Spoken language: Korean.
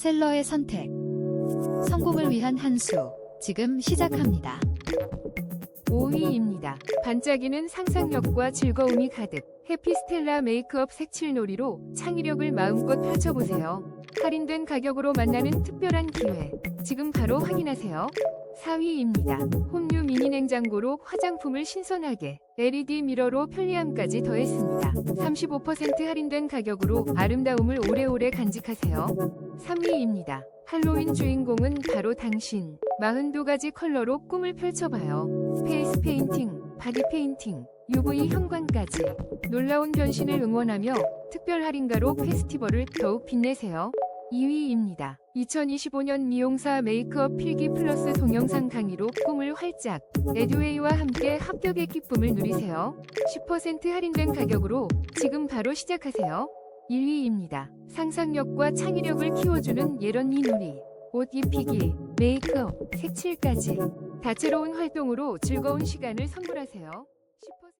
셀러의 선택. 성공을 위한 한 수. 지금 시작합니다. 5위입니다. 반짝이는 상상력과 즐거움이 가득 해피스텔라 메이크업 색칠놀이로 창의력을 마음껏 펼쳐보세요. 할인된 가격으로 만나는 특별한 기회. 지금 바로 확인하세요. 4위입니다. 홈류 미니 냉장고로 화장품을 신선하게 LED 미러로 편리함까지 더했습니다. 35% 할인된 가격으로 아름다움을 오래오래 간직하세요. 3위입니다. 할로윈 주인공은 바로 당신. 42가지 컬러로 꿈을 펼쳐봐요. 페이스 페인팅, 바디 페인팅, UV 형광까지 놀라운 변신을 응원하며 특별 할인가로 페스티벌을 더욱 빛내세요. 2위입니다. 2025년 미용사 메이크업 필기 플러스 동영상 강의로 꿈을 활짝 에듀웨이와 함께 합격의 기쁨을 누리세요. 10% 할인된 가격으로 지금 바로 시작하세요. 1위입니다. 상상력과 창의력을 키워주는 예런이 놀이. 옷 입히기, 메이크업, 색칠까지 다채로운 활동으로 즐거운 시간을 선물하세요. 10%